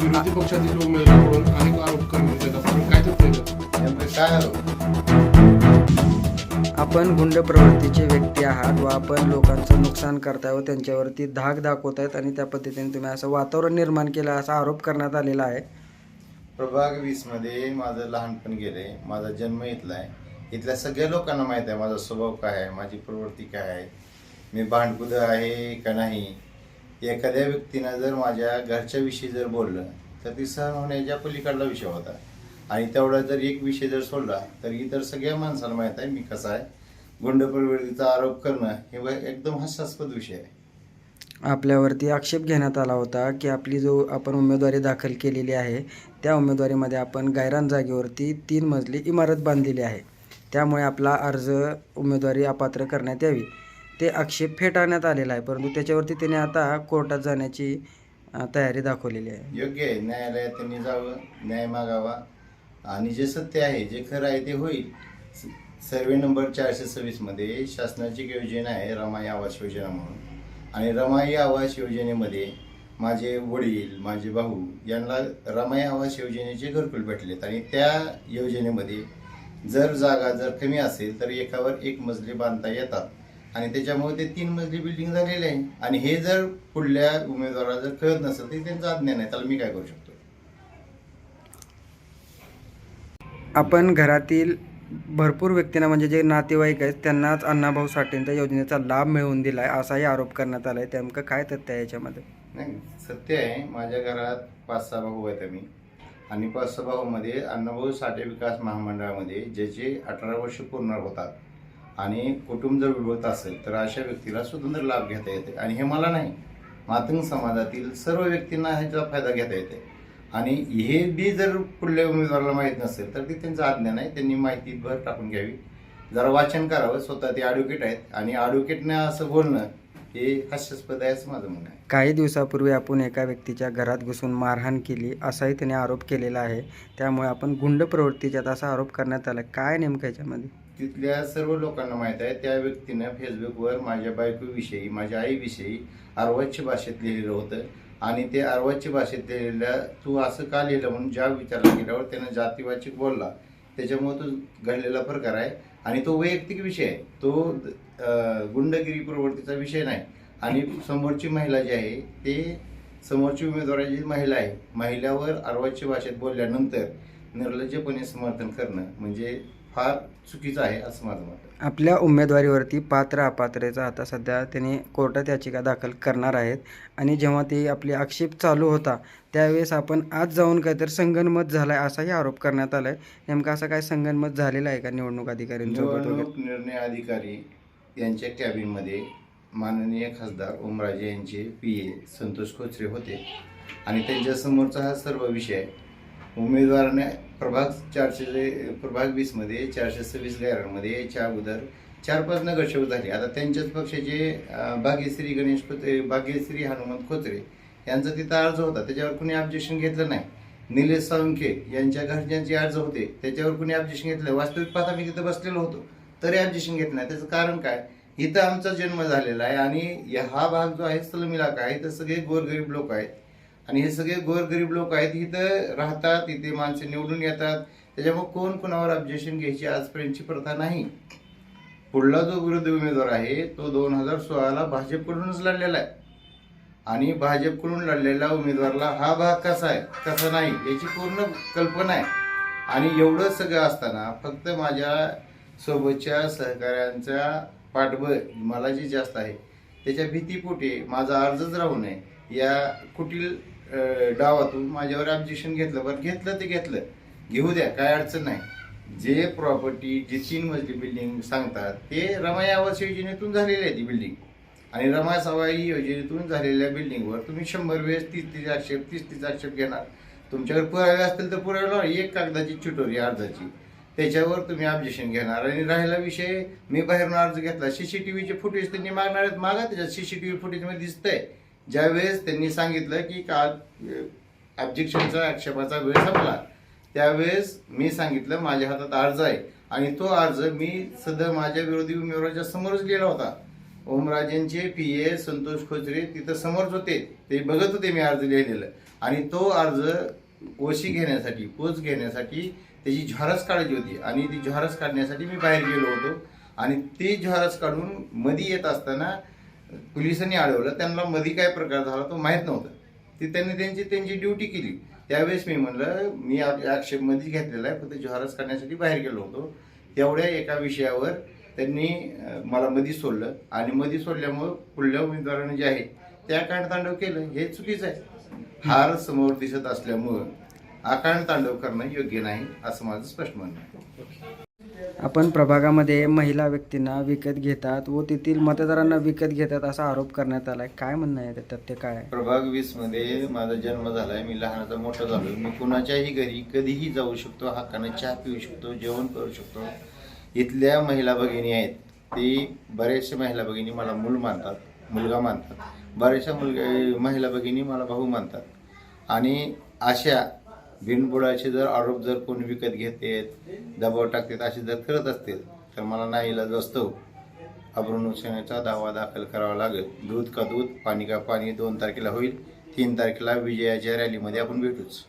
विरोधी पक्षातील उमेदवाराकडून अनेक आरोप करण्यात येतात आपण काय तथ्य? नेमकं काय आरोप? आपण गुंड प्रवृत्तीचे व्यक्ती आहात व आपण लोकांचं नुकसान करताय व त्यांच्यावरती धाक दाखवतायत आणि त्या पद्धतीने तुम्ही असं वातावरण निर्माण केलं असा आरोप करण्यात आलेला आहे. प्रभाग वीसमध्ये माझं लहानपण गेले माझा जन्म इथला आहे इथल्या सगळ्या लोकांना माहीत आहे माझा स्वभाव काय आहे माझी प्रवृत्ती काय आहे मी भांडकुद आहे का नाही? एखाद्या व्यक्तीनं जर माझ्या घरच्या विषयी जर बोललं तर ती सहन होण्याच्या पलीकडला विषय होता. आणि तेवढा जर एक विषय जर सोडला तर इतर सगळ्या माणसाला माहीत आहे मी कसा आहे. गुंड प्रवृत्तीचा आरोप करणं हे एकदम हास्यास्पद विषय आहे. आपल्यावरती आक्षेप घेण्यात आला होता की आपली जो आपण उमेदवारी दाखल केलेली आहे त्या उमेदवारीमध्ये आपण गायरान जागेवरती तीन मजली इमारत बांधलेली आहे. त्यामुळे आपला अर्ज उमेदवारी अपात्र करण्यात यावी. ते आक्षेप फेटाळण्यात आलेला आहे. परंतु त्याच्यावरती त्याने आता कोर्टात जाण्याची अ, तयारी दाखवलेली आहे. योग्य आहे. न्यायालयात त्यांनी जावं न्याय मागावा. आणि जे सत्य आहे जे खरं आहे ते होईल. स- सर्वे नंबर चारशे सव्वीसमध्ये शासनाची एक योजना आहे रमाई आवास योजना म्हणून. आणि रमाई आवास योजनेमध्ये माझे वडील माझे भाऊ यांना रमाई आवास योजनेचे घरकुल भेटलेत. आणि त्या योजनेमध्ये जर जागा जर कमी असेल तर एकावर एक मजली बांधता येतात. आणि त्याच्यामुळे ते तीन मजली बिल्डिंग झालेले आहे. आणि हे जर पुढल्या उमेदवाराला जर कळत नसेल तर त्यांचं अज्ञान आहे त्याला मी काय करू शकतो? आपण घरातील भरपूर व्यक्तींना म्हणजे जे नातेवाईक आहेत त्यांनाच अण्णाभाऊ साठेंच्या योजनेचा लाभ मिळवून दिला आहे असाही आरोप करण्यात आला आहे नेमकं काय तथ्य आहे याच्यामध्ये? नाही सत्य आहे. माझ्या घरात पाच सहा भाऊ आहेत आम्ही. आणि पाच सहा भाऊमध्ये अण्णाभाऊ साठे विकास महामंडळामध्ये ज्याचे अठरा वर्ष पूर्ण होतात. आणि कुटुंब जर विभक्त असेल तर अशा व्यक्तीला स्वतंत्र लाभ घेता येते. आणि हे मला नाही मातंग समाजातील सर्व व्यक्तींना ह्याचा फायदा घेता येते. आणि हे बी जर पुढल्या उमेदवाराला माहीत नसेल तर ते त्यांचं अज्ञान आहे त्यांनी माहिती भर टाकून घ्यावी. जरा वाचन करावं स्वतः ते ॲडव्होकेट आहेत. आणि ॲडव्होकेटने असं बोलणं हे हास्यास्पद आहे असं माझं म्हणणं आहे. काही दिवसापूर्वी आपण एका व्यक्तीच्या घरात घुसून मारहाण केली असाही त्याने आरोप केलेला आहे. त्यामुळे आपण गुंड प्रवृत्तीच्यात असा आरोप करण्यात आला. काय नेमकं याच्यामध्ये? तिथल्या सर्व लोकांना माहीत आहे त्या व्यक्तीनं फेसबुकवर माझ्या बायकोविषयी माझ्या आईविषयी अर्वाच्य भाषेत लिहिलेलं होतं. आणि ते अर्वाच्य भाषेत लिहिलेलं तू असं का लिहिलं? म्हणून ज्या विचारला गेल्यावर त्यानं जातीवाचक बोलला. त्याच्यामुळे तो घडलेला प्रकार आहे. आणि तो वैयक्तिक विषय आहे. तो गुंडगिरी प्रवृत्तीचा विषय नाही. आणि समोरची महिला जी आहे ते समोरची उमेदवाराची जी महिला आहे महिलावर अर्वाच्य भाषेत बोलल्यानंतर निर्लज्जपणे समर्थन करणं म्हणजे फार चुकीचं आहे असं माझं मत आहे. आपल्या उमेदवारीवरती पात्र अपात्रेचा आता सध्या त्यांनी कोर्टात याचिका दाखल करणार आहेत. आणि जेव्हा ती आपली आक्षेप चालू होता त्यावेळेस आपण आज जाऊन काहीतरी संगनमत झाला आहे असाही आरोप करण्यात आला आहे नेमका असा काय संगनमत झालेला आहे का निवडणूक अधिकाऱ्यांसोबत वगैरे? निवडणूक निर्णय अधिकारी यांच्या कॅबिनमध्ये माननीय खासदार ओमराजे यांचे पी ए संतोष खोचरे होते. आणि त्यांच्यासमोरचा हा सर्व विषय उमेदवाराने प्रभाग चारशे प्रभाग वीसमध्ये चारशे सव्वीस गायरांमध्ये याच्या अगोदर चार पाच नगरसेवक झाले. आता त्यांच्याच पक्षाचे भाग्यश्री गणेश खोत्रे भाग्यश्री हनुमंत खोचरे यांचा तिथं अर्ज होता. त्याच्यावर कुणी ऑब्जेक्शन घेतलं नाही. निलेश साळुंखे यांच्या घरच्यांचे अर्ज होते. त्याच्यावर कुणी ऑब्जेक्शन घेतलं? वास्तविक पाहता मी तिथं बसलेलो होतो. तरी ऑब्जेक्शन घेत नाही. त्याचं कारण काय? इथं आमचा जन्म झालेला आहे आणि हा भाग जो आहे सलम इलाका आहे तर सगळे गोरगरीब लोक आहेत. आणि हे सगळे गोरगरीब लोक आहेत इथं राहतात इथे माणसं निवडून येतात. त्याच्यामुळे कोण कोणावर ऑब्जेक्शन घ्यायची आजपर्यंतची प्रथा नाही. पुढला जो विरोधी उमेदवार आहे तो दोन हजार सोळाला भाजपकडूनच लढलेला आहे. आणि भाजपकडून लढलेल्या उमेदवारला हा भाग कसा आहे कसा नाही याची पूर्ण कल्पना आहे. आणि एवढं सगळं असताना फक्त माझ्या सोबतच्या सहकाऱ्यांचा पाठबळ मला जे जास्त आहे त्याच्या भीतीपोटी माझा अर्जच राहू नये. या कुटील डावातून माझ्यावर ऑब्जेक्शन घेतलं. बरं घेतलं ते घेतलं. घेऊ द्या काय अडचण नाही. जे प्रॉपर्टी जे तीन मजली बिल्डिंग सांगतात ते रमाई आवास योजनेतून झालेली आहे ती बिल्डिंग आणि रमाई सवाई योजनेतून झालेल्या बिल्डिंगवर तुम्ही शंभर वेळेस तीस तीस आक्षेप तीस तीस आक्षेप घेणार. तुमच्याकडे पुरावे असतील तर पुरावे एक कागदाची चुटोरी अर्जाची. त्याच्यावर तुम्ही ऑब्जेक्शन घेणार. आणि राहिला विषय मी बाहेरून अर्ज घेतला. सीसीटीव्हीचे फुटेज त्यांनी मागणार आहेत. मागा त्याच्यात सीसीटीव्ही फुटेजमध्ये दिसतंय. ज्यावेळेस त्यांनी सांगितलं की का ऑब्जेक्शनचा आक्षेपाचा वेळ संपला त्यावेळेस मी सांगितलं माझ्या हातात अर्ज आहे. आणि तो अर्ज मी सध्या माझ्या विरोधी उमेदवाराच्या समोरच गेला होता. ओमराजेंचे पी ए संतोष खोचरे तिथं समोरच होते ते बघत होते मी अर्ज लिहिलेलं. आणि तो अर्ज ओशी घेण्यासाठी पोच घेण्यासाठी त्याची झॉरस काढायची होती. आणि ती झॉरस काढण्यासाठी मी बाहेर गेलो होतो. आणि ती झॉरस काढून मधी येत असताना पोलिसांनी अडवलं. त्यांना मध्ये काय प्रकार झाला तो माहीत नव्हता. ती त्यांनी त्यांची त्यांची ड्युटी केली. त्यावेळेस मी म्हणलं मी आक्षेपमध्ये घेतलेला आहे. फक्त झॉरस करण्यासाठी बाहेर गेलो होतो. तेवढ्या एका विषयावर त्यांनी मला मधी सोडलं. आणि मधी सोडल्यामुळं पुढल्या उमेदवाराने जे आहे त्या कांडतांडव केलं. हे चुकीचं आहे. हार समोर दिसत असल्यामुळं आकांड तांडव करणं योग्य नाही असं माझं स्पष्ट म्हणणं आपण प्रभागामध्ये महिला व्यक्तींना विकत घेतात व तेथील मतदारांना विकत घेतात असा आरोप करण्यात आलाय. काय म्हणणं आहे त्यात ते काय प्रभाग वीसमध्ये माझा जन्म झालाय मी लहानाचा मोठा झालो मी कुणाच्याही घरी कधीही जाऊ शकतो हक्काने चहा पिऊ शकतो जेवण करू शकतो. इथल्या महिला भगिनी आहेत. ती बरेचशे महिला भगिनी मला मूल मानतात मुलगा मानतात. बऱ्याचशा मुलगा महिला भगिनी मला भाऊ मानतात. आणि अशा बिनबुडाचे जर आरोप जर कोणी विकत घेतेत दबाव टाकतात असे जर करत असतील तर मला नाईलाज असतो हो. अब्रुनुसेनेचा दावा दाखल करावा लागेल. दूध का दूध पाणी का पाणी दोन तारखेला होईल तीन तारखेला विजयाच्या रॅलीमध्ये आपण भेटूच.